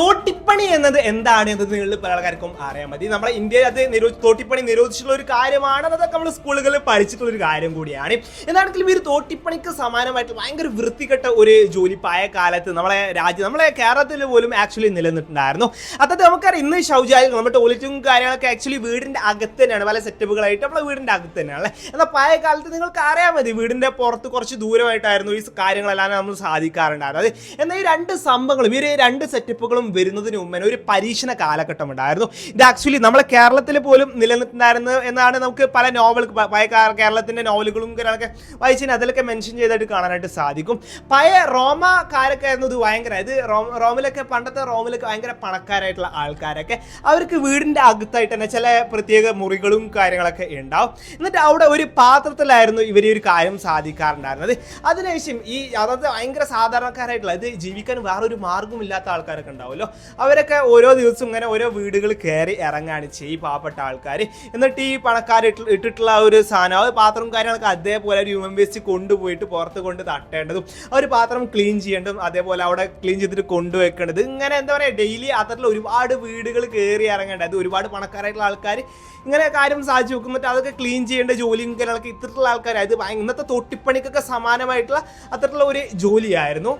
കോട്ടി തോട്ടിപ്പണി എന്നത് എന്താണ് എന്നത് നിങ്ങൾ പല ആൾക്കാർക്കും അറിയാൻ മതി. നമ്മുടെ ഇന്ത്യയിൽ അത് തോട്ടിപ്പണി നിരോധിച്ചിട്ടുള്ള ഒരു കാര്യമാണ്. അതൊക്കെ നമ്മൾ സ്കൂളുകളിൽ പഠിച്ചിട്ടുള്ള ഒരു കാര്യം കൂടിയാണ്. എന്താണെങ്കിലും ഈ ഒരു തോട്ടിപ്പണിക്ക് സമാനമായിട്ട് ഭയങ്കര വൃത്തികെട്ട ഒരു ജോലി പായ കാലത്ത് നമ്മളെ രാജ്യം നമ്മളെ കേരളത്തിൽ പോലും ആക്ച്വലി നിലനിന്നിട്ടുണ്ടായിരുന്നു. അതായത് നമുക്കറിയാം ഇന്ന് ശൗചാലയം നമ്മുടെ ടോയ്ലറ്റും കാര്യങ്ങളൊക്കെ ആക്ച്വലി വീടിന്റെ അകത്ത് തന്നെയാണ്. പല സെറ്റപ്പുകളായിട്ട് നമ്മുടെ വീടിന്റെ അകത്ത് തന്നെയാണ് എന്നാൽ പഴയ കാലത്ത് നിങ്ങൾക്ക് അറിയാൻ മതി വീടിന്റെ പുറത്ത് കുറച്ച് ദൂരമായിട്ടായിരുന്നു ഈ കാര്യങ്ങളെല്ലാം നമ്മൾ സാധിക്കാറുണ്ടായിരുന്നത്. എന്നാൽ ഈ രണ്ട് സംഭവങ്ങളും ഈ രണ്ട് സെറ്റപ്പുകളും വരുന്നതിന് മുമ്പേ ഒരു പരീക്ഷണ കാലഘട്ടം ഉണ്ടായിരുന്നു. ഇത് ആക്ച്വലി നമ്മളെ കേരളത്തിൽ പോലും നിലനിർത്തുന്നായിരുന്നു എന്നാണ് നമുക്ക് പല നോവൽ കേരളത്തിന്റെ നോവലുകളും കാര്യങ്ങളൊക്കെ വായിച്ചതിന് അതിലൊക്കെ മെൻഷൻ ചെയ്തായിട്ട് കാണാനായിട്ട് സാധിക്കും. പഴയ റോമക്കാരൊക്കെ ആയിരുന്നു ഇത് ഭയങ്കര ഇത് റോമിലൊക്കെ പണ്ടത്തെ റോമിലൊക്കെ ഭയങ്കര പണക്കാരായിട്ടുള്ള ആൾക്കാരൊക്കെ. അവർക്ക് വീടിന്റെ അകത്തായിട്ട് തന്നെ ചില പ്രത്യേക മുറികളും കാര്യങ്ങളൊക്കെ ഉണ്ടാവും. എന്നിട്ട് അവിടെ ഒരു പാത്രത്തിലായിരുന്നു ഇവർ ഒരു കാര്യം സാധിക്കാറുണ്ടായിരുന്നത്. അതിനുശേഷം ഈ അതായത് ഭയങ്കര സാധാരണക്കാരായിട്ടുള്ള ഇത് ജീവിക്കാൻ വേറൊരു മാർഗമില്ലാത്ത ആൾക്കാരൊക്കെ ഉണ്ടാവുമല്ലോ. അവരൊക്കെ ഓരോ ദിവസവും ഇങ്ങനെ ഓരോ വീടുകൾ കയറി ഇറങ്ങാണ് ചെയ്യും പാവപ്പെട്ട ആൾക്കാർ എന്നിട്ട് ഈ പണക്കാർ ഇട്ടിട്ടുള്ള ഒരു സാധനം ആ പാത്രം കാര്യങ്ങളൊക്കെ അതേപോലെ ഒരു ഹ്യൂമൻ വേസ്റ്റ് കൊണ്ടുപോയിട്ട് പുറത്ത് കൊണ്ട് തട്ടേണ്ടതും ആ ഒരു പാത്രം ക്ലീൻ ചെയ്യേണ്ടതും അതേപോലെ അവിടെ ക്ലീൻ ചെയ്തിട്ട് കൊണ്ടുവെക്കേണ്ടത് ഇങ്ങനെ എന്താ പറയുക ഡെയിലി അത്തരത്തിൽ ഒരുപാട് വീടുകൾ കയറി ഇറങ്ങേണ്ടത് അത് ഒരുപാട് പണക്കാരായിട്ടുള്ള ആൾക്കാർ ഇങ്ങനെ കാര്യം സാധിച്ചു വെക്കുന്നിട്ട് അതൊക്കെ ക്ലീൻ ചെയ്യേണ്ട ജോലിയും കാര്യങ്ങളൊക്കെ ഇത്തരത്തിലുള്ള ആൾക്കാർ അത് ഇന്നത്തെ തൊട്ടിപ്പണിക്കൊക്കെ സമാനമായിട്ടുള്ള അത്തരത്തിലുള്ള ഒരു ജോലിയായിരുന്നു.